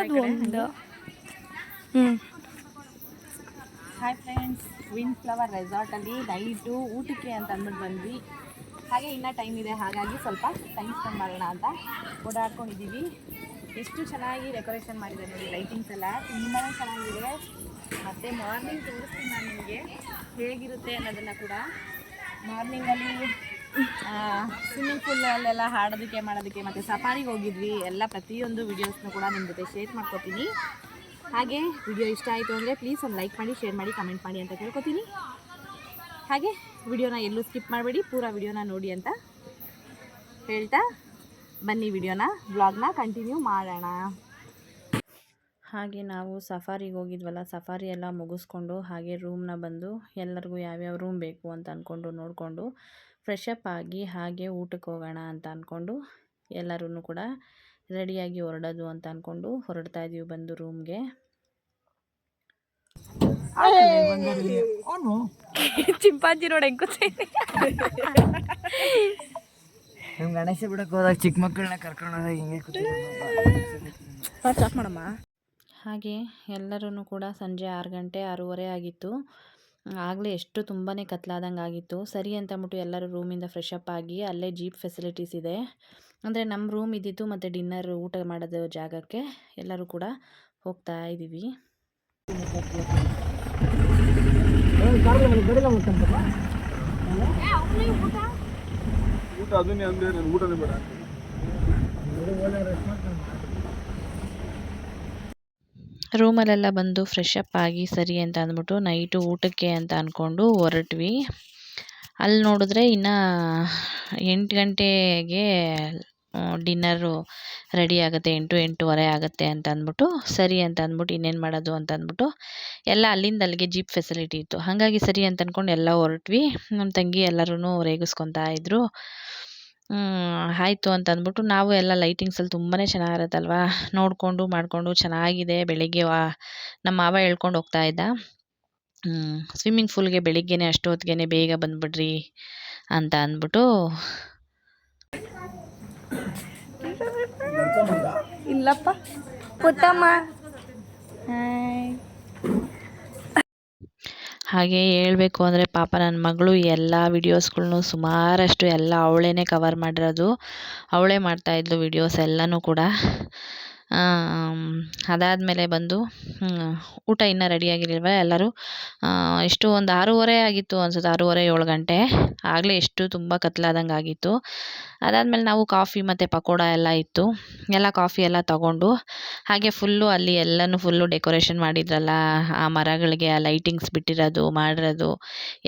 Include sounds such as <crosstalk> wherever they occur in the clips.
ಒಂದು. ಹ್ಞೂ hi friends win flower ರೆಸಾರ್ಟಲ್ಲಿ ನೈಟು ಊಟಕ್ಕೆ ಅಂತ ಅಂದ್ಬಿಟ್ಟು ಬಂದ್ವಿ. ಹಾಗೆ ಇನ್ನೂ ಟೈಮ್ ಇದೆ ಹಾಗಾಗಿ ಸ್ವಲ್ಪ ಟೈಮ್ ಸ್ಪೆಂಡ್ ಮಾಡೋಣ ಅಂತ ಓಡಾಡ್ಕೊಂಡಿದ್ದೀವಿ ಎಷ್ಟು ಚೆನ್ನಾಗಿ ಡೆಕೋರೇಷನ್ ಮಾಡಿದೆ ನೋಡಿ ಲೈಟಿಂಗ್ಸ್ ಎಲ್ಲ. ತುಂಬಾ ಚೆನ್ನಾಗಿದೆ. ಮತ್ತು ಮಾರ್ನಿಂಗ್ ತೋರಿಸ್ತೀನಿ ನಾನು ನಿಮಗೆ. ಹೇಗಿರುತ್ತೆ ಅನ್ನೋದನ್ನು ಕೂಡ. ಮಾರ್ನಿಂಗಲ್ಲಿ ಸ್ವಿಮ್ಮಿಂಗ್ ಪೂಲಲ್ಲೆಲ್ಲ ಹಾಡೋದಕ್ಕೆ, ಮಾಡೋದಕ್ಕೆ ಮತ್ತು ಸಫಾರಿಗೆ ಹೋಗಿದ್ವಿ. ಎಲ್ಲ ಪ್ರತಿಯೊಂದು ವಿಡಿಯೋಸ್ನ ಕೂಡ ನಿಮ್ಮ ಜೊತೆ ಶೇರ್ ಮಾಡ್ಕೋತೀನಿ. ಹಾಗೆ ವಿಡಿಯೋ ಇಷ್ಟ ಆಯಿತು ಅಂದರೆ ಪ್ಲೀಸ್ ಒಂದು ಲೈಕ್ ಮಾಡಿ ಶೇರ್ ಮಾಡಿ ಕಮೆಂಟ್ ಮಾಡಿ ಅಂತ ಕೇಳ್ಕೊತೀನಿ ಹಾಗೆ ವಿಡಿಯೋನ ಎಲ್ಲೂ ಸ್ಕಿಪ್ ಮಾಡಬೇಡಿ, ಪೂರಾ ವಿಡಿಯೋನ ನೋಡಿ ಅಂತ ಹೇಳ್ತಾ ಬನ್ನಿ ವಿಡಿಯೋನ ಬ್ಲಾಗ್ನ ಕಂಟಿನ್ಯೂ ಮಾಡೋಣ. ಹಾಗೆ ನಾವು ಸಫಾರಿಗೆ ಹೋಗಿದ್ವಲ್ಲ ಸಫಾರಿ ಎಲ್ಲ ಮುಗಿಸ್ಕೊಂಡು ಹಾಗೆ ರೂಮ್ನ ಬಂದು ಎಲ್ಲರಿಗೂ ಯಾವ್ಯಾವ ರೂಮ್ ಬೇಕು ಅಂತ ಅಂದ್ಕೊಂಡು ನೋಡಿಕೊಂಡು ಫ್ರೆಶ್ ಅಪ್ ಆಗಿ ಹಾಗೆ ಊಟಕ್ಕೆ ಹೋಗೋಣ ಅಂತ ಅಂದ್ಕೊಂಡು ಎಲ್ಲರೂ ಕೂಡ ರೆಡಿಯಾಗಿ ಹೊರಡೋದು ಅಂತ ಅಂದ್ಕೊಂಡು ಹೊರಡ್ತಾ ಇದೀವಿ ಬಂದು ರೂಮ್ಗೆ ಚಿಂಪಾಂಜಿ ನೋಡಿ ಹೆಂಗ್ ಗಣೇಶ ಬಿಡಕ್ಕೆ ಹೋದಾಗ ಚಿಕ್ಕ ಮಕ್ಕಳನ್ನ ಕರ್ಕೊಂಡು ಹಿಂಗೆ ಮಾಡಮ್ಮ. ಹಾಗೆ ಎಲ್ಲರೂ ಕೂಡ ಸಂಜೆ ಆರು ಗಂಟೆ ಆರೂವರೆ ಆಗಿತ್ತು. ಆಗಲೇ ಎಷ್ಟು ತುಂಬಾ ಕತ್ಲಾದಂಗೆ ಆಗಿತ್ತು. ಸರಿ ಅಂತ ಅಂದ್ಬಿಟ್ಟು ಎಲ್ಲರೂ ರೂಮಿಂದ ಫ್ರೆಶ್ ಅಪ್ ಆಗಿ ಅಲ್ಲೇ ಜೀಪ್ ಫೆಸಿಲಿಟೀಸ್ ಇದೆ. ಅಂದರೆ ನಮ್ಮ ರೂಮ್ ಇದ್ದಿತ್ತು ಮತ್ತು ಡಿನ್ನರ್ ಊಟ ಮಾಡೋದು ಜಾಗಕ್ಕೆ ಎಲ್ಲರೂ ಕೂಡ ಹೋಗ್ತಾ ಇದ್ದೀವಿ ಊಟ, ಅದನ್ನೇ ಅಂದ್ರೆ ಊಟನೇ ಬೇಡ. ರೂಮಲ್ಲೆಲ್ಲ ಬಂದು ಫ್ರೆಶ್ ಅಪ್ ಆಗಿ ಸರಿ ಅಂತ ಅಂದ್ಬಿಟ್ಟು ನೈಟು ಊಟಕ್ಕೆ ಅಂತ ಅಂದ್ಕೊಂಡು ಹೊರಟ್ವಿ. ಅಲ್ಲಿ ನೋಡಿದ್ರೆ ಇನ್ನು ಎಂಟು ಗಂಟೆಗೆ ಡಿನ್ನರು ರೆಡಿ ಆಗುತ್ತೆ, ಎಂಟು, ಎಂಟೂವರೆ ಆಗುತ್ತೆ ಅಂತ ಅಂದ್ಬಿಟ್ಟು, ಸರಿ ಅಂತ ಅಂದ್ಬಿಟ್ಟು ಇನ್ನೇನು ಮಾಡೋದು ಅಂತ ಅಂದ್ಬಿಟ್ಟು ಎಲ್ಲ ಅಲ್ಲಿಂದ ಅಲ್ಲಿಗೆ ಜೀಪ್ ಫೆಸಿಲಿಟಿ ಇತ್ತು. ಹಾಗಾಗಿ ಸರಿ ಅಂತ ಅಂದ್ಕೊಂಡು ಎಲ್ಲ ಹೊರಟ್ವಿ. ನಮ್ಮ ತಂಗಿ ಎಲ್ಲರೂ ರೇಗಿಸ್ಕೊತಾ ಇದ್ರು. ಆಯಿತು ಅಂತ ಅಂದ್ಬಿಟ್ಟು ನಾವು ಎಲ್ಲ ಲೈಟಿಂಗ್ಸಲ್ಲಿ ತುಂಬಾ ಚೆನ್ನಾಗಿರುತ್ತಲ್ವಾ? ನೋಡಿಕೊಂಡು, ಮಾಡಿಕೊಂಡು ಚೆನ್ನಾಗಿದೆ, ಬೆಳಿಗ್ಗೆ ವಾ, ನಮ್ಮ ಮಾವ ಹೇಳ್ಕೊಂಡು ಹೋಗ್ತಾ ಇದ್ದ. ಸ್ವಿಮ್ಮಿಂಗ್ ಫೂಲ್ಗೆ ಬೆಳಿಗ್ಗೆನೆ ಅಷ್ಟೊತ್ತಿಗೆ ಬೇಗ ಬಂದ್ಬಿಡ್ರಿ ಅಂತ ಅಂದ್ಬಿಟ್ಟು ಇಲ್ಲಪ್ಪ. ಹಾಗೆ ಹೇಳ್ಬೇಕು ಅಂದರೆ ಪಾಪ ನನ್ನ ಮಗಳು ಎಲ್ಲ ವೀಡಿಯೋಸ್ಗಳ್ನು ಸುಮಾರಷ್ಟು ಎಲ್ಲ ಅವಳೇ ಕವರ್ ಮಾಡಿರೋದು. ಅವಳೇ ಮಾಡ್ತಾಯಿದ್ಲು ವೀಡಿಯೋಸ್ ಎಲ್ಲನೂ ಕೂಡ. ಅದಾದಮೇಲೆ ಬಂದು ಊಟ ಇನ್ನೂ ರೆಡಿಯಾಗಿರಲಿಲ್ವ ಎಲ್ಲರೂ? ಎಷ್ಟು ಒಂದು ಆರೂವರೆ ಆಗಿತ್ತು ಅನ್ಸುತ್ತೆ, ಆರೂವರೆ ಏಳು ಗಂಟೆ. ಆಗಲೇ ಎಷ್ಟು ತುಂಬ ಕತ್ಲಾದಂಗೆ ಆಗಿತ್ತು. ಅದಾದಮೇಲೆ ನಾವು ಕಾಫಿ ಮತ್ತು ಪಕೋಡ ಎಲ್ಲ ಇತ್ತು. ಎಲ್ಲ ಕಾಫಿ ಎಲ್ಲ ತಗೊಂಡು, ಹಾಗೆ ಫುಲ್ಲು ಅಲ್ಲಿ ಎಲ್ಲನೂ ಫುಲ್ಲು ಡೆಕೋರೇಷನ್ ಮಾಡಿದ್ರಲ್ಲ, ಆ ಮರಗಳಿಗೆ ಆ ಲೈಟಿಂಗ್ಸ್ ಬಿಟ್ಟಿರೋದು, ಮಾಡಿರೋದು,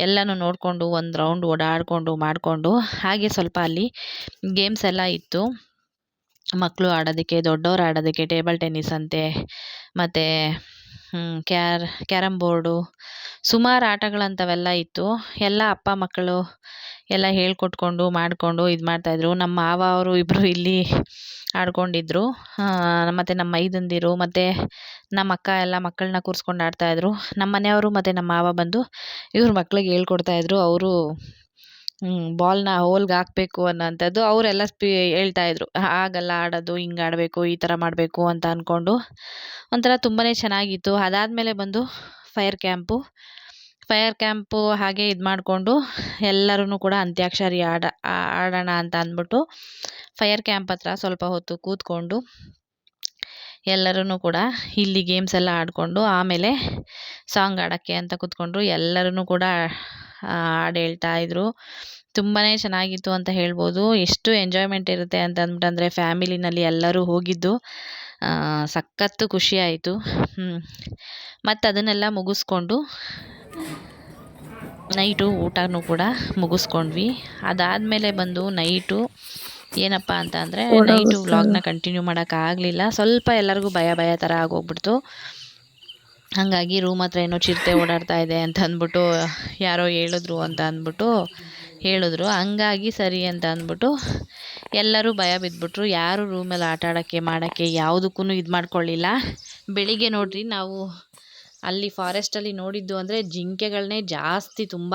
ಎಲ್ಲನೂ ನೋಡಿಕೊಂಡು ಒಂದು ರೌಂಡ್ ಓಡಾಡಿಕೊಂಡು, ಮಾಡಿಕೊಂಡು, ಹಾಗೆ ಸ್ವಲ್ಪ ಅಲ್ಲಿ ಗೇಮ್ಸ್ ಎಲ್ಲ ಇತ್ತು. ಮಕ್ಕಳು ಆಡೋದಕ್ಕೆ, ದೊಡ್ಡವ್ರು ಆಡೋದಕ್ಕೆ, ಟೇಬಲ್ ಟೆನ್ನಿಸ್ ಅಂತೆ, ಮತ್ತು ಕ್ಯಾರ್ ಕ್ಯಾರಮ್ ಬೋರ್ಡು, ಸುಮಾರು ಆಟಗಳಂಥವೆಲ್ಲ ಇತ್ತು. ಎಲ್ಲ ಅಪ್ಪ ಮಕ್ಕಳು ಎಲ್ಲ ಹೇಳ್ಕೊಟ್ಕೊಂಡು, ಮಾಡಿಕೊಂಡು ಇದು ಮಾಡ್ತಾಯಿದ್ರು ನಮ್ಮ ಮಾವ ಅವರು ಇಬ್ಬರು ಇಲ್ಲಿ ಆಡ್ಕೊಂಡಿದ್ರು. ಮತ್ತು ನಮ್ಮ ಮೈದಂದಿರು, ಮತ್ತು ನಮ್ಮ ಅಕ್ಕ ಎಲ್ಲ ಮಕ್ಕಳನ್ನ ಕೂರಿಸ್ಕೊಂಡು ಆಡ್ತಾಯಿದ್ರು ನಮ್ಮ ಮನೆಯವರು ಮತ್ತು ನಮ್ಮ ಮಾವ ಬಂದು ಇವ್ರ ಮಕ್ಳಿಗೆ ಹೇಳ್ಕೊಡ್ತಾಯಿದ್ರು ಅವರು ಬಾಲ್ನ ಹೋಲ್ಗೆ ಹಾಕಬೇಕು ಅನ್ನೋಂಥದ್ದು ಅವರೆಲ್ಲ ಸ್ಪೀ ಹೇಳ್ತಾಯಿದ್ರು ಹಾಗಲ್ಲ ಆಡೋದು, ಹಿಂಗೆ ಆಡಬೇಕು, ಈ ಥರ ಮಾಡಬೇಕು ಅಂತ ಅಂದ್ಕೊಂಡು ಒಂಥರ ತುಂಬಾ ಚೆನ್ನಾಗಿತ್ತು. ಅದಾದಮೇಲೆ ಬಂದು ಫೈರ್ ಕ್ಯಾಂಪು ಫೈರ್ ಕ್ಯಾಂಪು ಹಾಗೆ ಇದು ಮಾಡಿಕೊಂಡು ಎಲ್ಲರೂ ಕೂಡ ಅಂತ್ಯಾಕ್ಷರಿ ಆಡ ಆಡೋಣ ಅಂತ ಅಂದ್ಬಿಟ್ಟು ಫೈರ್ ಕ್ಯಾಂಪ್ ಹತ್ರ ಸ್ವಲ್ಪ ಹೊತ್ತು ಕೂತ್ಕೊಂಡು ಎಲ್ಲರೂ ಕೂಡ ಇಲ್ಲಿ ಗೇಮ್ಸ್ ಎಲ್ಲ ಆಡಿಕೊಂಡು ಆಮೇಲೆ ಸಾಂಗ್ ಆಡೋಕ್ಕೆ ಅಂತ ಕೂತ್ಕೊಂಡ್ರು. ಎಲ್ಲರೂ ಕೂಡ ಹಾಡು ಹೇಳ್ತಾ ಇದ್ರು. ತುಂಬಾ ಚೆನ್ನಾಗಿತ್ತು ಅಂತ ಹೇಳ್ಬೋದು. ಎಷ್ಟು ಎಂಜಾಯ್ಮೆಂಟ್ ಇರುತ್ತೆ ಅಂತ ಅಂದ್ಬಿಟ್ಟಂದರೆ ಫ್ಯಾಮಿಲಿನಲ್ಲಿ ಎಲ್ಲರೂ ಹೋಗಿದ್ದು. ಸಖತ್ತು ಖುಷಿ ಆಯಿತು. ಮತ್ತು ಅದನ್ನೆಲ್ಲ ಮುಗಿಸ್ಕೊಂಡು ನೈಟು ಊಟನೂ ಕೂಡ ಮುಗಿಸ್ಕೊಂಡ್ವಿ. ಅದಾದಮೇಲೆ ಬಂದು ನೈಟು ಏನಪ್ಪ ಅಂತ ಅಂದರೆ ನೈಟು ವ್ಲಾಗ್ನ ಕಂಟಿನ್ಯೂ ಮಾಡೋಕ್ಕಾಗಲಿಲ್ಲ ಸ್ವಲ್ಪ ಎಲ್ಲರಿಗೂ ಭಯ ಭಯ ಥರ ಆಗೋಗ್ಬಿಡ್ತು. ಹಾಗಾಗಿ ರೂಮ್ ಹತ್ರ ಏನೋ ಚಿರತೆ ಓಡಾಡ್ತಾ ಇದೆ ಅಂತ ಅಂದ್ಬಿಟ್ಟು ಯಾರೋ ಹೇಳಿದ್ರು ಅಂತ ಅಂದ್ಬಿಟ್ಟು ಹೇಳಿದ್ರು. ಹಂಗಾಗಿ ಸರಿ ಅಂತ ಅಂದ್ಬಿಟ್ಟು ಎಲ್ಲರೂ ಭಯ ಬಿದ್ದುಬಿಟ್ರು ಯಾರು ರೂಮಲ್ಲಿ ಆಟ ಆಡೋಕ್ಕೆ, ಮಾಡೋಕ್ಕೆ ಯಾವುದಕ್ಕೂ ಇದು ಮಾಡ್ಕೊಳ್ಳಿಲ್ಲ. ಬೆಳಿಗ್ಗೆ ನೋಡಿರಿ ನಾವು ಅಲ್ಲಿ ಫಾರೆಸ್ಟಲ್ಲಿ ನೋಡಿದ್ದು ಅಂದರೆ ಜಿಂಕೆಗಳನ್ನೇ ಜಾಸ್ತಿ ತುಂಬ.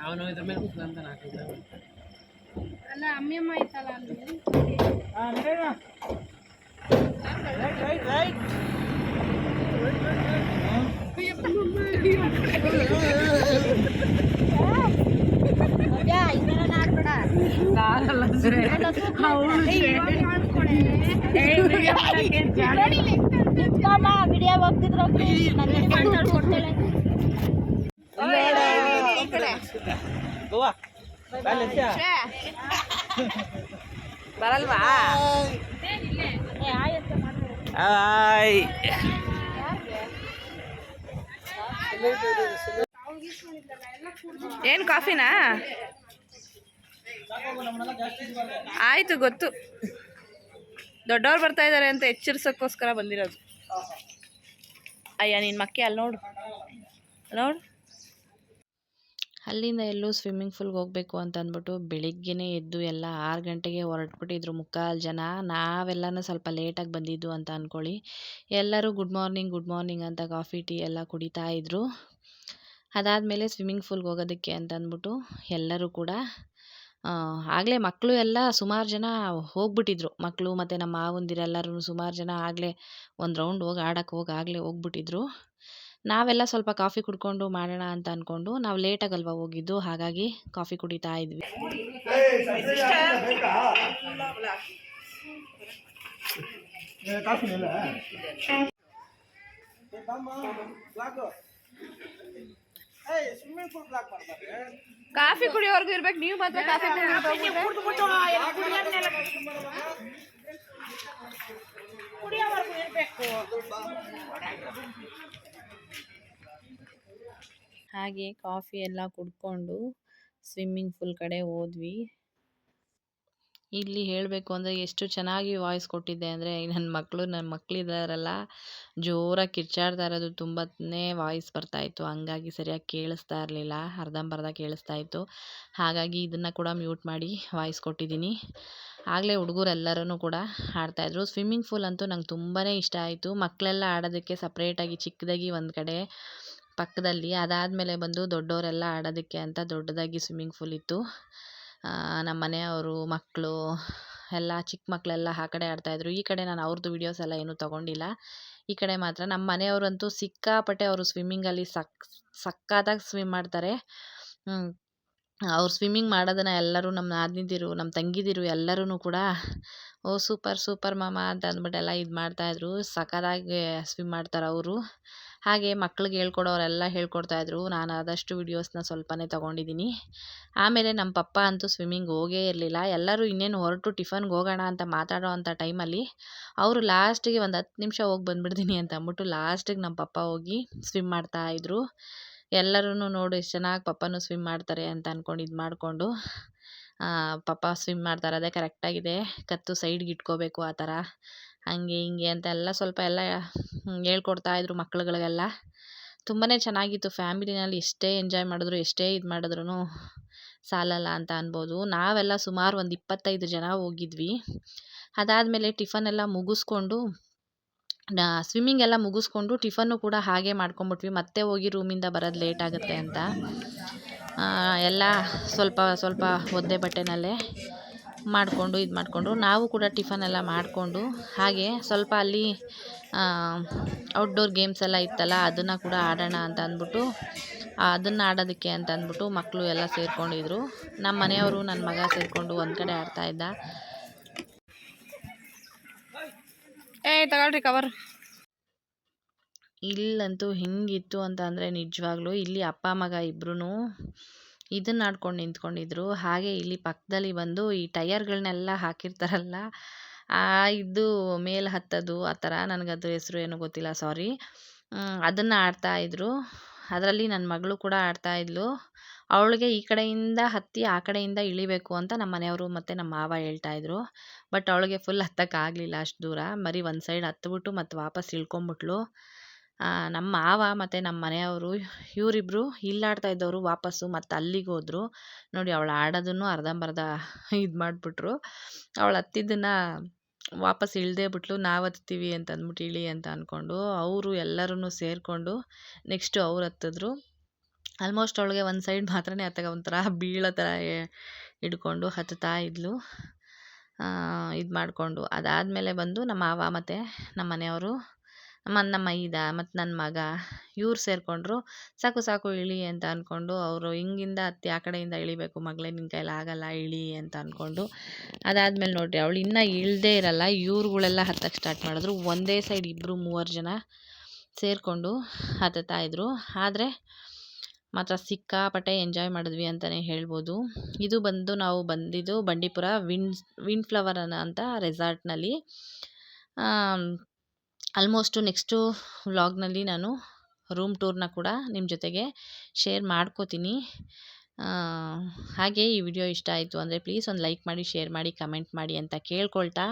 ಅವನು ಇದ್ರ ಮೇಲೆ ಕುತ್ಕೊಂತ ನಾಲ್ಕೈದು ಅಲ್ಲ ಅಮ್ಮಮ್ಮ ಐತಲ್ಲ ಅಲ್ಲಿ ಗೋವಾ <laughs> ಬರಲ್ವಾ? ಹಾಯ್. ಏನು ಕಾಫಿನಾ? ಆಯ್ತು ಗೊತ್ತು. ದೊಡ್ಡವ್ರು ಬರ್ತಾ ಇದ್ದಾರೆ ಅಂತ ಎಚ್ಚರಿಸೋಕ್ಕೋಸ್ಕರ ಬಂದಿರೋದು. ಅಯ್ಯ ನಿನ್ನ ಮಕ್ಕಿ ಅಲ್ಲಿ ನೋಡು. ನೋಡು. ಅಲ್ಲಿಂದ ಎಲ್ಲೂ ಸ್ವಿಮ್ಮಿಂಗ್ ಫೂಲ್ಗೆ ಹೋಗಬೇಕು ಅಂತ ಅಂದ್ಬಿಟ್ಟು ಬೆಳಿಗ್ಗೆನೇ ಎದ್ದು ಎಲ್ಲ ಆರು ಗಂಟೆಗೆ ಹೊರಟ್ಬಿಟ್ಟಿದ್ರು ಮುಕ್ಕಾಲು ಜನ, ನಾವೆಲ್ಲನೂ ಸ್ವಲ್ಪ ಲೇಟಾಗಿ ಬಂದಿದ್ದು ಅಂತ ಅಂದ್ಕೊಳ್ಳಿ ಎಲ್ಲರೂ ಗುಡ್ ಮಾರ್ನಿಂಗ್ ಗುಡ್ ಮಾರ್ನಿಂಗ್ ಅಂತ ಕಾಫಿ ಟೀ ಎಲ್ಲ ಕುಡಿತಾ ಇದ್ದರು ಅದಾದಮೇಲೆ ಸ್ವಿಮ್ಮಿಂಗ್ ಫೂಲ್ಗೆ ಹೋಗೋದಕ್ಕೆ ಅಂತ ಅಂದ್ಬಿಟ್ಟು ಎಲ್ಲರೂ ಕೂಡ ಆಗಲೇ ಮಕ್ಕಳು ಎಲ್ಲ ಸುಮಾರು ಜನ ಹೋಗ್ಬಿಟ್ಟಿದ್ರು. ಮಕ್ಕಳು ಮತ್ತು ನಮ್ಮ ಮಾವಂದಿರೆಲ್ಲರೂ ಸುಮಾರು ಜನ ಆಗಲೇ ಒಂದು ರೌಂಡ್ ಹೋಗಿ ಆಡೋಕ್ಕೆ ಹೋಗಿ ಆಗಲೇ ಹೋಗ್ಬಿಟ್ಟಿದ್ರು. ನಾವೆಲ್ಲ ಸ್ವಲ್ಪ ಕಾಫಿ ಕುಡ್ಕೊಂಡು ಮಾಡೋಣ ಅಂತ ಅಂದ್ಕೊಂಡು ನಾವು ಲೇಟಾಗಲ್ವ ಹೋಗಿದ್ದು ಹಾಗಾಗಿ ಕಾಫಿ ಕುಡಿತಾ ಇದ್ವಿ. ಕಾಫಿ ಕುಡಿಯೋವರೆಗೂ ಇರ್ಬೇಕು ನೀವು ಮಾತ್ರ ಕಾಫಿ ಹಾಗೆ ಕಾಫಿ ಎಲ್ಲ ಕುಡ್ಕೊಂಡು ಸ್ವಿಮ್ಮಿಂಗ್ ಫೂಲ್ ಕಡೆ ಹೋದ್ವಿ. ಇಲ್ಲಿ ಹೇಳಬೇಕು ಅಂದರೆ ಎಷ್ಟು ಚೆನ್ನಾಗಿ ವಾಯ್ಸ್ ಕೊಟ್ಟಿದ್ದೆ ಅಂದರೆ ನನ್ನ ಮಕ್ಕಳು ನನ್ನ ಮಕ್ಕಳಿದ್ದಾರಲ್ಲ ಜೋರಾಗಿ ಕಿರ್ಚಾಡ್ತಾ ಇರೋದು ತುಂಬನೇ ವಾಯ್ಸ್ ಬರ್ತಾಯಿತ್ತು ಹಂಗಾಗಿ ಸರಿಯಾಗಿ ಕೇಳಿಸ್ತಾ ಇರಲಿಲ್ಲ, ಅರ್ಧಂಬರ್ಧ ಕೇಳಿಸ್ತಾ ಇತ್ತು. ಹಾಗಾಗಿ ಇದನ್ನು ಕೂಡ ಮ್ಯೂಟ್ ಮಾಡಿ ವಾಯ್ಸ್ ಕೊಟ್ಟಿದ್ದೀನಿ. ಆಗಲೇ ಹುಡುಗರೆಲ್ಲರೂ ಕೂಡ ಆಡ್ತಾಯಿದ್ರು ಸ್ವಿಮ್ಮಿಂಗ್ ಫೂಲ್ ಅಂತೂ ನಂಗೆ ತುಂಬಾ ಇಷ್ಟ ಆಯಿತು. ಮಕ್ಕಳೆಲ್ಲ ಆಡೋದಕ್ಕೆ ಸಪ್ರೇಟಾಗಿ ಚಿಕ್ಕದಾಗಿ ಒಂದು ಕಡೆ ಪಕ್ಕದಲ್ಲಿ ಅದಾದಮೇಲೆ ಬಂದು ದೊಡ್ಡವರೆಲ್ಲ ಆಡೋದಕ್ಕೆ ಅಂತ ದೊಡ್ಡದಾಗಿ ಸ್ವಿಮ್ಮಿಂಗ್ ಫೂಲ್ ಇತ್ತು. ನಮ್ಮ ಮನೆಯವರು, ಮಕ್ಕಳು, ಎಲ್ಲ ಚಿಕ್ಕ ಮಕ್ಕಳೆಲ್ಲ ಆ ಕಡೆ ಆಡ್ತಾಯಿದ್ರು ಈ ಕಡೆ ನಾನು ಅವ್ರದ್ದು ವೀಡಿಯೋಸ್ ಎಲ್ಲ ಏನೂ ತೊಗೊಂಡಿಲ್ಲ. ಈ ಕಡೆ ಮಾತ್ರ ನಮ್ಮ ಮನೆಯವರಂತೂ ಸಿಕ್ಕಾಪಟ್ಟೆ ಅವರು ಸ್ವಿಮ್ಮಿಂಗಲ್ಲಿ ಸಕ್ ಸಕ್ಕತ್ತಾಗಿ ಸ್ವಿಮ್ ಮಾಡ್ತಾರೆ. ಅವ್ರು ಸ್ವಿಮ್ಮಿಂಗ್ ಮಾಡೋದನ್ನು ಎಲ್ಲರೂ ನಮ್ಮ ನಾದಿನಿದಿರು, ನಮ್ಮ ತಂಗಿದಿರು ಎಲ್ಲರೂ ಕೂಡ, ಓ, ಸೂಪರ್ ಸೂಪರ್ ಮಾಮ, ಅಂತ ಅಂದ್ಬಿಟ್ಟೆಲ್ಲ ಇದು ಮಾಡ್ತಾಯಿದ್ರು ಸಖತ್ತಾಗಿ ಸ್ವಿಮ್ ಮಾಡ್ತಾರೆ ಅವರು. ಹಾಗೆ ಮಕ್ಳಿಗೆ ಹೇಳ್ಕೊಡೋರೆಲ್ಲ ಹೇಳ್ಕೊಡ್ತಾಯಿದ್ರು ನಾನು ಆದಷ್ಟು ವೀಡಿಯೋಸ್ನ ಸ್ವಲ್ಪನೇ ತೊಗೊಂಡಿದ್ದೀನಿ. ಆಮೇಲೆ ನಮ್ಮ ಪಪ್ಪ ಅಂತೂ ಸ್ವಿಮ್ಮಿಂಗ್ ಹೋಗೇ ಇರಲಿಲ್ಲ. ಎಲ್ಲರೂ ಇನ್ನೇನು ಹೊರಟು ಟಿಫನ್ಗೆ ಹೋಗೋಣ ಅಂತ ಮಾತಾಡೋ ಅಂಥ ಟೈಮಲ್ಲಿ ಅವರು ಲಾಸ್ಟಿಗೆ ಒಂದು ಹತ್ತು ನಿಮಿಷ ಹೋಗಿ ಬಂದುಬಿಡ್ತೀನಿ ಅಂತ ಅಂದ್ಬಿಟ್ಟು ಲಾಸ್ಟಿಗೆ ನಮ್ಮ ಪಪ್ಪ ಹೋಗಿ ಸ್ವಿಮ್ ಮಾಡ್ತಾಯಿದ್ರು ಎಲ್ಲರೂ ನೋಡು ಎಷ್ಟು ಚೆನ್ನಾಗಿ ಪಪ್ಪನೂ ಸ್ವಿಮ್ ಮಾಡ್ತಾರೆ ಅಂತ ಅಂದ್ಕೊಂಡು ಇದು ಮಾಡಿಕೊಂಡು ಪಪ್ಪ ಸ್ವಿಮ್ ಮಾಡ್ತಾರೆ ಅದೇ ಕರೆಕ್ಟಾಗಿದೆ ಕತ್ತು ಸೈಡ್ಗೆ ಇಟ್ಕೋಬೇಕು ಆ ಥರ ಹಂಗೆ ಹಿಂಗೆ ಅಂತ ಎಲ್ಲ ಸ್ವಲ್ಪ ಎಲ್ಲ ಹೇಳ್ಕೊಡ್ತಾ ಇದ್ರು ಮಕ್ಳುಗಳಿಗೆಲ್ಲ. ತುಂಬಾ ಚೆನ್ನಾಗಿತ್ತು. ಫ್ಯಾಮಿಲಿನಲ್ಲಿ ಎಷ್ಟೇ ಎಂಜಾಯ್ ಮಾಡಿದ್ರು, ಎಷ್ಟೇ ಇದು ಮಾಡಿದ್ರು ಸಾಲಲ್ಲ ಅಂತ ಅನ್ಬೋದು. ನಾವೆಲ್ಲ ಸುಮಾರು ಒಂದು ಇಪ್ಪತ್ತೈದು ಜನ ಹೋಗಿದ್ವಿ. ಅದಾದಮೇಲೆ ಟಿಫನ್ ಎಲ್ಲ ಮುಗಿಸ್ಕೊಂಡು ಸ್ವಿಮ್ಮಿಂಗ್ ಎಲ್ಲ ಮುಗಿಸ್ಕೊಂಡು ಟಿಫನ್ನು ಕೂಡ ಹಾಗೆ ಮಾಡ್ಕೊಂಬಿಟ್ವಿ. ಮತ್ತೆ ಹೋಗಿ ರೂಮಿಂದ ಬರೋದು ಲೇಟ್ ಆಗುತ್ತೆ ಅಂತ. ಎಲ್ಲ ಸ್ವಲ್ಪ ಸ್ವಲ್ಪ ಒದ್ದೆ ಬಟ್ಟೆನಲ್ಲೇ. ಮಾಡಿಕೊಂಡು ಇದು ಮಾಡಿಕೊಂಡು ನಾವು ಕೂಡ ಟಿಫನ್ ಎಲ್ಲ ಮಾಡಿಕೊಂಡು ಹಾಗೆ ಸ್ವಲ್ಪ ಅಲ್ಲಿ ಔಟ್ಡೋರ್ ಗೇಮ್ಸ್ ಎಲ್ಲ ಇತ್ತಲ್ಲ ಅದನ್ನು ಕೂಡ ಆಡೋಣ ಅಂತ ಅಂದ್ಬಿಟ್ಟು ಅದನ್ನು ಆಡೋದಕ್ಕೆ ಅಂತ ಅಂದ್ಬಿಟ್ಟು ಮಕ್ಕಳು ಎಲ್ಲ ಸೇರಿಕೊಂಡಿದ್ರು. ನಮ್ಮ ಮನೆಯವರು ನನ್ನ ಮಗ ಸೇರಿಕೊಂಡು ಒಂದು ಕಡೆ ಆಡ್ತಾಯಿದ್ದ ಏ ತಗೊಳ್ರಿ ಕವರ್ ಇಲ್ಲಂತೂ ಹೆಂಗಿತ್ತು ಅಂತ ಅಂದರೆ ನಿಜವಾಗ್ಲೂ. ಇಲ್ಲಿ ಅಪ್ಪ ಮಗ ಇಬ್ಬರೂ ಇದನ್ನ ಆಡ್ಕೊಂಡು ನಿಂತ್ಕೊಂಡಿದ್ರು. ಹಾಗೆ ಇಲ್ಲಿ ಪಕ್ಕದಲ್ಲಿ ಬಂದು ಈ ಟಯರ್ಗಳನ್ನೆಲ್ಲ ಹಾಕಿರ್ತಾರಲ್ಲ, ಆ ಇದು ಮೇಲೆ ಹತ್ತೋದು, ಆ ಥರ ನನಗದ್ರ ಹೆಸರು ಏನು ಗೊತ್ತಿಲ್ಲ, ಸಾರಿ. ಅದನ್ನು ಆಡ್ತಾಯಿದ್ರು ಅದರಲ್ಲಿ ನನ್ನ ಮಗಳು ಕೂಡ ಆಡ್ತಾ ಇದ್ಲು. ಅವಳಿಗೆ ಈ ಕಡೆಯಿಂದ ಹತ್ತಿ, ಆ ಕಡೆಯಿಂದ ಇಳಿಬೇಕು ಅಂತ ನಮ್ಮ ಮನೆಯವರು ಮತ್ತು ನಮ್ಮ ಮಾವ ಹೇಳ್ತಾ ಇದ್ರು. ಬಟ್ ಅವಳಿಗೆ ಫುಲ್ ಹತ್ತಕ್ಕಾಗಲಿಲ್ಲ ಅಷ್ಟು ದೂರ. ಮರಿ ಒಂದು ಸೈಡ್ ಹತ್ಬಿಟ್ಟು ಮತ್ತು ವಾಪಸ್ ಇಳ್ಕೊಂಬಿಟ್ಲು. ನಮ್ಮ ಮಾವ ಮತ್ತು ನಮ್ಮ ಮನೆಯವರು, ಇವರಿಬ್ರು ಇಲ್ಲಾಡ್ತಾ ಇದ್ದವರು ವಾಪಸ್ಸು ಮತ್ತು ಅಲ್ಲಿಗೆ ಹೋದ್ರು. ನೋಡಿ ಅವಳು ಆಡೋದನ್ನು ಅರ್ಧಂಬರ್ಧ ಇದು ಮಾಡಿಬಿಟ್ರು. ಅವಳು ಹತ್ತಿದ್ದನ್ನು ವಾಪಸ್ ಇಳ್ದೇ ಬಿಟ್ಲು, ನಾವು ಹತ್ತೀವಿ ಅಂತ ಅಂದ್ಬಿಟ್ಟು ಇಳಿ ಅಂತ ಅಂದ್ಕೊಂಡು ಅವರು ಎಲ್ಲರೂ ಸೇರಿಕೊಂಡು ನೆಕ್ಸ್ಟು ಅವ್ರು ಹತ್ತಿದ್ರು. ಆಲ್ಮೋಸ್ಟ್ ಅವಳಿಗೆ ಒಂದು ಸೈಡ್ ಮಾತ್ರನೇ ಹತ್ತಾಗ ಒಂಥರ ಬೀಳೋ ಥರ ಹಿಡ್ಕೊಂಡು ಹತ್ತುತ್ತಾ ಇದ್ಲು. ಇದು ಮಾಡಿಕೊಂಡು ಅದಾದಮೇಲೆ ಬಂದು ನಮ್ಮ ಮಾವ ಮತ್ತು ನಮ್ಮ ಮನೆಯವರು ನಮ್ಮ ನಮ್ಮ ಮೈದ ಮತ್ತು ನನ್ನ ಮಗ ಇವ್ರು ಸೇರಿಕೊಂಡ್ರು, ಸಾಕು ಸಾಕು, ಇಳಿ ಅಂತ ಅಂದ್ಕೊಂಡು ಅವರು ಹಿಂಗಿಂದ ಹತ್ತಿ ಆ ಕಡೆಯಿಂದ ಇಳಿಬೇಕು, ಮಗಳೇ ನಿನ್ನ ಕೈಲಿ ಆಗಲ್ಲ, ಇಳಿ ಅಂತ ಅಂದ್ಕೊಂಡು ಅದಾದಮೇಲೆ ನೋಡಿರಿ, ಅವಳು ಇನ್ನೂ ಇಳದೇ ಇರಲ್ಲ, ಇವ್ರುಗಳೆಲ್ಲ ಹತ್ತಕ್ಕೆ ಸ್ಟಾರ್ಟ್ ಮಾಡಿದ್ರು. ಒಂದೇ ಸೈಡ್ ಇಬ್ಬರು ಮೂವರು ಜನ ಸೇರಿಕೊಂಡು ಹತ್ತುತ್ತಾ ಇದ್ರು. ಆದರೆ ಮಾತ್ರ ಸಿಕ್ಕಾಪಟ್ಟೆ ಎಂಜಾಯ್ ಮಾಡಿದ್ವಿ ಅಂತಲೇ ಹೇಳ್ಬೋದು. ಇದು ಬಂದು ನಾವು ಬಂದಿದ್ದು ಬಂಡೀಪುರ ವಿಂಡ್ ವಿಂಡ್ ಫ್ಲವರ್ ಅಂತ ರೆಸಾರ್ಟ್ನಲ್ಲಿ. ಆಲ್ಮೋಸ್ಟು ನೆಕ್ಸ್ಟು ವ್ಲಾಗ್ನಲ್ಲಿ ನಾನು ರೂಮ್ ಟೂರ್ನ ಕೂಡ ನಿಮ್ಮ ಜೊತೆಗೆ ಶೇರ್ ಮಾಡ್ಕೋತೀನಿ. ಹಾಗೆ ಈ ವಿಡಿಯೋ ಇಷ್ಟ ಆಯಿತು ಅಂದರೆ ಪ್ಲೀಸ್ ಒಂದು ಲೈಕ್ ಮಾಡಿ ಶೇರ್ ಮಾಡಿ ಕಮೆಂಟ್ ಮಾಡಿ ಅಂತ ಕೇಳ್ಕೊಳ್ತಾ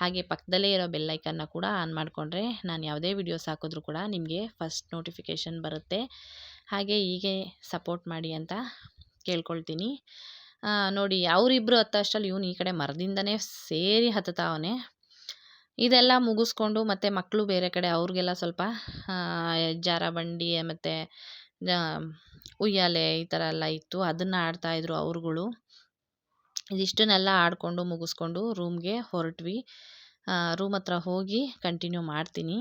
ಹಾಗೆ ಪಕ್ಕದಲ್ಲೇ ಇರೋ ಬೆಲ್ಲೈಕನ್ನ ಕೂಡ ಆನ್ ಮಾಡಿಕೊಂಡ್ರೆ ನಾನು ಯಾವುದೇ ವಿಡಿಯೋಸ್ ಹಾಕಿದ್ರೂ ಕೂಡ ನಿಮಗೆ ಫಸ್ಟ್ ನೋಟಿಫಿಕೇಷನ್ ಬರುತ್ತೆ. ಹಾಗೆ ಹೀಗೆ ಸಪೋರ್ಟ್ ಮಾಡಿ ಅಂತ ಕೇಳ್ಕೊಳ್ತೀನಿ. ನೋಡಿ ಅವರಿಬ್ಬರು ಹತ್ತಷ್ಟರಲ್ಲಿ ಇವನು ಈ ಕಡೆ ಮರದಿಂದನೇ ಸೇರಿ ಹತ್ತುತ್ತಾವನೆ ಇದೆಲ್ಲ ಮುಗಿಸ್ಕೊಂಡು ಮತ್ತು ಮಕ್ಕಳು ಬೇರೆ ಕಡೆ ಅವ್ರಿಗೆಲ್ಲ ಸ್ವಲ್ಪ ಜಾರಬಂಡಿ ಮತ್ತು ಉಯ್ಯಾಲೆ ಈ ಥರ ಎಲ್ಲ ಇತ್ತು. ಅದನ್ನು ಆಡ್ತಾಯಿದ್ರು ಅವ್ರುಗಳು. ಇದಿಷ್ಟನ್ನೆಲ್ಲ ಆಡಿಕೊಂಡು ಮುಗಿಸ್ಕೊಂಡು ರೂಮ್ಗೆ ಹೊರಟ್ವಿ. ರೂಮ್ ಹತ್ರ ಹೋಗಿ ಕಂಟಿನ್ಯೂ ಮಾಡ್ತೀನಿ.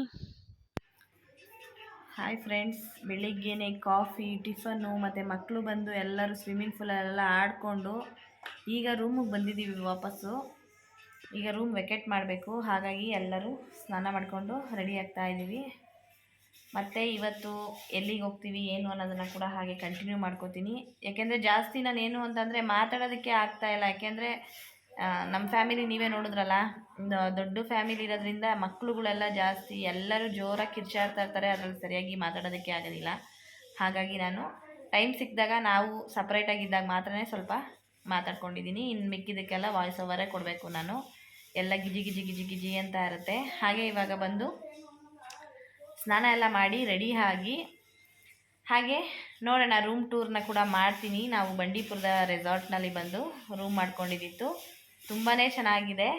ಹಾಯ್ ಫ್ರೆಂಡ್ಸ್ ಬೆಳಿಗ್ಗೆನೆ ಕಾಫಿ, ಟಿಫನ್ನು, ಮತ್ತು ಮಕ್ಕಳು ಬಂದು ಎಲ್ಲರೂ ಸ್ವಿಮ್ಮಿಂಗ್ ಪೂಲಲ್ಲೆಲ್ಲ ಆಡಿಕೊಂಡು ಈಗ ರೂಮಿಗೆ ಬಂದಿದ್ದೀವಿ ವಾಪಸ್ಸು. ಈಗ ರೂಮ್ ವೆಕೆಟ್ ಮಾಡಬೇಕು. ಹಾಗಾಗಿ ಎಲ್ಲರೂ ಸ್ನಾನ ಮಾಡಿಕೊಂಡು ರೆಡಿ ಆಗ್ತಾ ಇದ್ದೀವಿ. ಮತ್ತು ಇವತ್ತು ಎಲ್ಲಿಗೆ ಹೋಗ್ತೀವಿ, ಏನು ಅನ್ನೋದನ್ನು ಕೂಡ ಹಾಗೆ ಕಂಟಿನ್ಯೂ ಮಾಡ್ಕೋತೀನಿ. ಯಾಕೆಂದರೆ ಜಾಸ್ತಿ ನಾನು ಏನು ಅಂತಂದರೆ ಮಾತಾಡೋದಕ್ಕೆ ಇಲ್ಲ. ಯಾಕೆಂದರೆ ನಮ್ಮ ಫ್ಯಾಮಿಲಿ ನೀವೇ ನೋಡಿದ್ರಲ್ಲ ದೊಡ್ಡ ಫ್ಯಾಮಿಲಿ ಇರೋದ್ರಿಂದ ಮಕ್ಕಳುಗಳೆಲ್ಲ ಜಾಸ್ತಿ, ಎಲ್ಲರೂ ಜೋರಾಗಿ ಕಿರ್ಚಾಡ್ತಾ ಇರ್ತಾರೆ. ಅದರಲ್ಲಿ ಸರಿಯಾಗಿ ಮಾತಾಡೋದಕ್ಕೆ ಆಗೋದಿಲ್ಲ. ಹಾಗಾಗಿ ನಾನು ಟೈಮ್ ಸಿಕ್ಕಿದಾಗ ನಾವು ಸಪ್ರೇಟಾಗಿದ್ದಾಗ ಮಾತ್ರ ಸ್ವಲ್ಪ ಮಾತಾಡ್ಕೊಂಡಿದ್ದೀನಿ. ಇನ್ನು ಮಿಕ್ಕಿದ್ದಕ್ಕೆಲ್ಲ ವಾಯ್ಸ್ ಓವರೇ ಕೊಡಬೇಕು ನಾನು. ಎಲ್ಲ ಗಿಜಿ ಗಿಜಿ ಗಿಜಿ ಗಿಜಿ ಅಂತ ಇರುತ್ತೆ. ಹಾಗೆ ಇವಾಗ ಬಂದು ಸ್ನಾನ ಎಲ್ಲ ಮಾಡಿ ರೆಡಿ ಆಗಿ, ಹಾಗೆ ನೋಡೋಣ ರೂಮ್ ಟೂರ್ನ ಕೂಡ ಮಾಡ್ತೀನಿ. ನಾವು ಬಂಡೀಪುರದ ರೆಸಾರ್ಟ್ನಲ್ಲಿ ಬಂದು ರೂಮ್ ಮಾಡ್ಕೊಂಡಿದ್ದಿತ್ತು ತುಂಬಾ ಚೆನ್ನಾಗಿದೆ.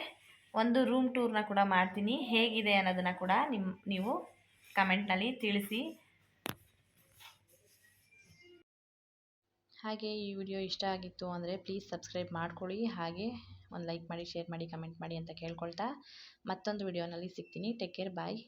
ಒಂದು ರೂಮ್ ಟೂರ್ನ ಕೂಡ ಮಾಡ್ತೀನಿ. ಹೇಗಿದೆ ಅನ್ನೋದನ್ನು ಕೂಡ ನಿಮ್ಮ ನೀವು ಕಮೆಂಟ್ನಲ್ಲಿ ತಿಳಿಸಿ. ಹಾಗೆ ಈ ವಿಡಿಯೋ ಇಷ್ಟ ಆಗಿತ್ತು ಅಂದರೆ ಪ್ಲೀಸ್ ಸಬ್ಸ್ಕ್ರೈಬ್ ಮಾಡ್ಕೊಳ್ಳಿ. ಹಾಗೆ ಒಂದು ಲೈಕ್ ಮಾಡಿ ಶೇರ್ ಮಾಡಿ ಕಮೆಂಟ್ ಮಾಡಿ ಅಂತ ಕೇಳ್ಕೊಳ್ತಾ ಮತ್ತೊಂದು ವಿಡಿಯೋನಲ್ಲಿ ಸಿಗ್ತೀನಿ. Take care bye